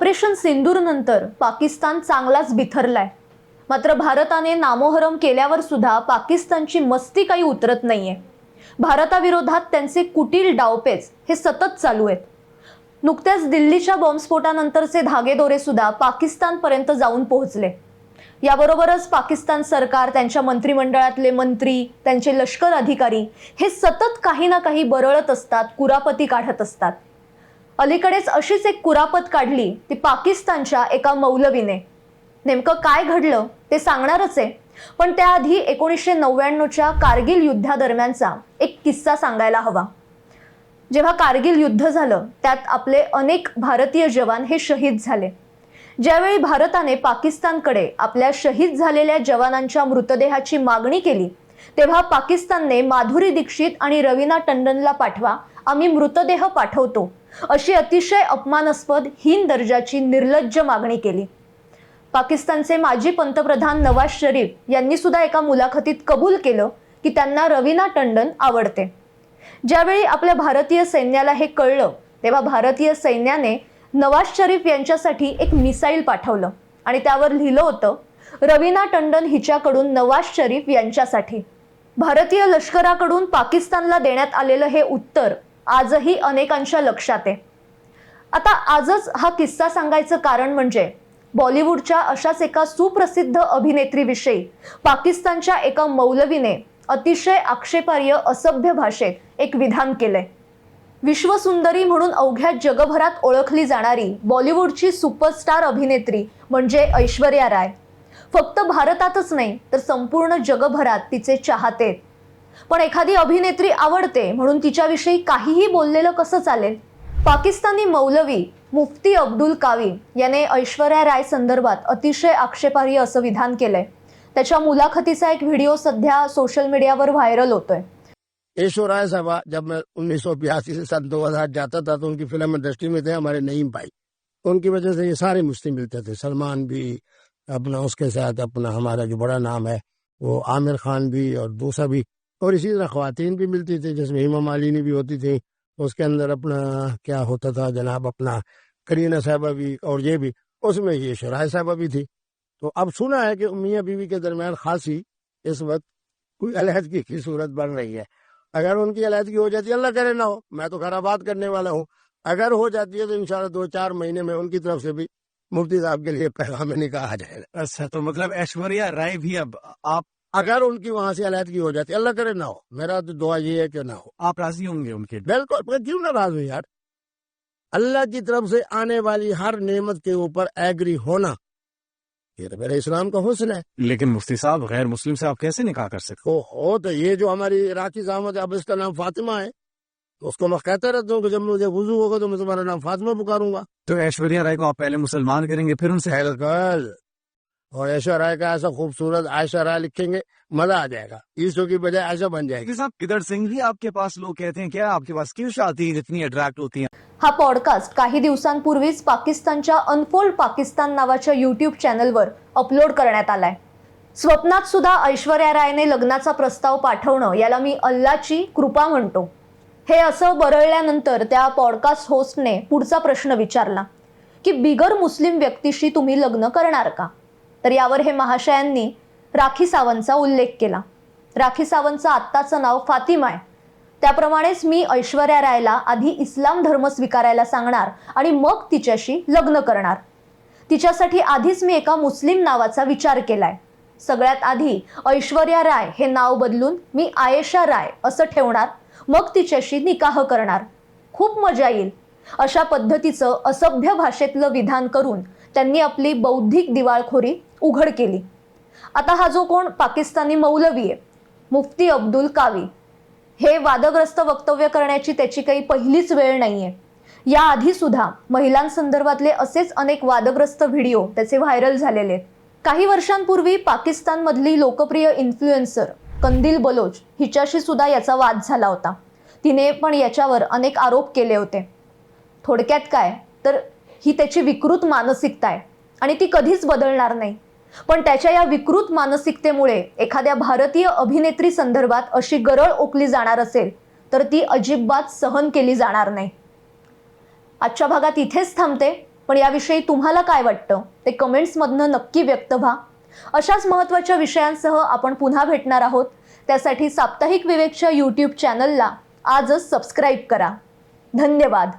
Operation सिंदूरनंतर Pakistan चांगलाच बिथरलाय. मात्र भारताने नामोहरम केल्यावर सुद्धा पाकिस्तानची मस्ती काही उतरत नाहीये. भारताविरोधात त्यांचे कुटील डावपेच हे सतत चालू आहेत. नुकत्याच दिल्लीच्या बॉम्बस्फोटानंतरचे धागेदोरे सुद्धा पाकिस्तानपर्यंत जाऊन पोहोचले. याबरोबरच पाकिस्तान सरकार त्यांच्या मंत्रिमंडळातले मंत्री त्यांचे लष्कर अधिकारी हे सतत काही ना काही बरळत असतात कुरापती काढत असतात. अलीकडेच अशीच एक कुरापत काढली ती पाकिस्तानच्या एका मौलवीने. नेमकं काय घडलं ते सांगणारच आहे पण त्याआधी एकोणीसशे नव्याण्णवच्या कारगिल युद्धादरम्यानचा एक किस्सा सांगायला हवा. जेव्हा कारगिल युद्ध झालं त्यात आपले अनेक भारतीय जवान हे शहीद झाले. ज्यावेळी भारताने पाकिस्तानकडे आपल्या शहीद झालेल्या जवानांच्या मृतदेहाची मागणी केली तेव्हा पाकिस्तानने माधुरी दीक्षित आणि रवीना टंडनला पाठवा आम्ही मृतदेह पाठवतो. अशी अतिशय अपमानास्पद हीन दर्जाची निर्लज्ज मागणी केली. पाकिस्तानचे माजी पंतप्रधान नवाज शरीफ यांनी सुद्धा एका मुलाखतीत कबूल केलं की त्यांना रवीना टंडन आवडते. ज्यावेळी आपल्या भारतीय सैन्याला हे कळलं तेव्हा भारतीय सैन्याने नवाज शरीफ यांच्यासाठी एक मिसाईल पाठवलं आणि त्यावर लिहिलं होतं रवीना टंडन हिच्याकडून नवाज शरीफ यांच्यासाठी. भारतीय लष्कराकडून पाकिस्तानला देण्यात आलेलं हे उत्तर आजही अनेकांच्या लक्षात आहे आता आजच हा किस्सा सांगायचं कारण म्हणजे बॉलिवूडच्या अशाच एका सुप्रसिद्ध अभिनेत्रीविषयी पाकिस्तानच्या एका मौलवीने अतिशय आक्षेपार्ह असभ्य भाषेत एक विधान केलंय विश्वसुंदरी म्हणून अवघ्या जगभरात ओळखली जाणारी बॉलिवूडची सुपरस्टार अभिनेत्री म्हणजे ऐश्वर्या राय फक्त भारतातच नाही तर संपूर्ण जगभरात तिचे चाहते आहेत. पण एखादी अभिनेत्री आवडते म्हणून तिच्याविषयी काहीही बोललेलं कसं चालेल? पाकिस्तानी मौलवी मुफ्ती अब्दुल कावी याने ऐश्वर्या राय संदर्भात अतिशय आक्षेपार्ह असं विधान केलंय. त्याच्या मुलाखतीचा एक व्हिडिओ सध्या सोशल मीडियावर व्हायरल होतोय. ऐशो राय साहबा जब मैं उन्नीस सौ बयासी से सन दो हजार जाता था तो उनकी फिल्म इंडस्ट्री में थे हमारे नईम भाई। उनकी वजह से ये सारे मुस्लिम मिलते थे। सलमान भी अपना उसके साथ अपना हमारा जो बड़ा नाम है वो आमिर खान भी और दूसरा भी और इसी तरह खातन भी मिलती थी जिसमें हिमा मालिनी भी होती थी उसके अंदर अपना क्या होता था जनाब अपना करीना साहबा भी और ये भी उसमें ये शराय साहबा भी थी तो अब सुना है कि मियाँ बीवी के दरमियान खासी इस वक्त कोई अलहदगी की सूरत बन रही है अगर उनकी अलहदगी हो जाती है अल्लाह करे ना हो मैं तो खरा बात करने वाला हूँ अगर हो जाती है तो इंशाल्लाह दो चार महीने में उनकी तरफ से भी मुफ्ती साहब के लिए पैगाम निकाह आ जाएगा अच्छा तो मतलब ऐश्वर्या राय भी अब आप अगर उनकी वहां से अलहदगी हो जाती है अल्लाह करे ना हो मेरा तो दुआ ये है कि ना हो आप राजी होंगे उनके बिल्कुल मैं क्यों नाराज हूँ यार अल्लाह की तरफ से आने वाली हर नेमत के ऊपर एग्री होना ये तो मेरे इस्लाम का हुस्न है लेकिन मुफ्ती साहब गैर मुस्लिम से आप कैसे निकाह कर सकते ओ हो तो ये जो हमारी राखी अहमद अब इसका नाम फातिमा है तो उसको मैं कहता रहता हूँ कि जब मुझे वजू होगा तो मैं तुम्हारा नाम फातिमा पुकारूंगा तो ऐश्वर्या राय को आप पहले मुसलमान करेंगे फिर उनसे बिल्कुल और ऐशा राय का ऐसा खूबसूरत आयशा राय लिखेंगे मजा आ जाएगा। ईसो की बजाय आयशा बन जाएगी। साहब किधर सिंह भी आपके पास लोग कहते हैं क्या आपके पास क्यों आती है जितनी अट्रैक्ट होती हैं? हा पॉडकास्ट काही दिवसांपूर्वीच पाकिस्तानच्या अनफोल्ड पाकिस्तान नावाच्या युट्यूब चॅनलवर अपलोड करण्यात आलाय. स्वप्नात सुद्धा ऐश्वर्या रायने लग्नाचा प्रस्ताव पाठवणं याला मी अल्लाची कृपा म्हणतो. हे असं बरळल्यानंतर त्या पॉडकास्ट होस्टने पुढचा प्रश्न विचारला की बिगर मुस्लिम व्यक्तीशी तुम्ही लग्न करणार का? तर यावर हे महाशयांनी राखी सावंतचा उल्लेख केला. राखी सावंतचं आत्ताचं नाव फातिमा आहे. त्याप्रमाणेच मी ऐश्वर्या रायला आधी इस्लाम धर्म स्वीकारायला सांगणार आणि मग तिच्याशी लग्न करणार. तिच्यासाठी आधीच मी एका मुस्लिम नावाचा विचार केलाय. सगळ्यात आधी ऐश्वर्या राय हे नाव बदलून मी आयेशा राय असं ठेवणार मग तिच्याशी निकाह करणार. खूप मजा येईल. अशा पद्धतीचं असभ्य भाषेतलं विधान करून त्यांनी आपली बौद्धिक दिवाळखोरी उघड केली. आता हा जो कोण पाकिस्तानी मौलवी आहे मुफ्ती अब्दुल कावी हे वादग्रस्त वक्तव्य करण्याची त्याची काही पहिलीच वेळ नाहीये. याआधी सुद्धा महिलांसंदर्भातले असेच अनेक वादग्रस्त व्हिडिओ त्याचे व्हायरल झालेले आहेत. काही वर्षांपूर्वी पाकिस्तानमधली लोकप्रिय इन्फ्लुएन्सर कंदील बलोच हिच्याशी सुद्धा याचा वाद झाला होता. तिने पण याच्यावर अनेक आरोप केले होते. थोडक्यात काय? तर ही त्याची विकृत मानसिकता आहे आणि ती कधीच बदलणार नाही. पण त्याच्या या विकृत मानसिकतेमुळे एखाद्या भारतीय अभिनेत्री संदर्भात अशी गरळ ओकली जाणार असेल तर ती अजिबात सहन केली जाणार नाही. आजच्या भागात इथेच थांबते पण याविषयी तुम्हाला काय वाटतं ते कमेंट्समधनं नक्की व्यक्त व्हा. अशाच महत्त्वाच्या विषयांसह आपण पुन्हा भेटणार आहोत. त्यासाठी साप्ताहिक विवेकच्या यूट्यूब चॅनलला आजच सबस्क्राईब करा. धन्यवाद.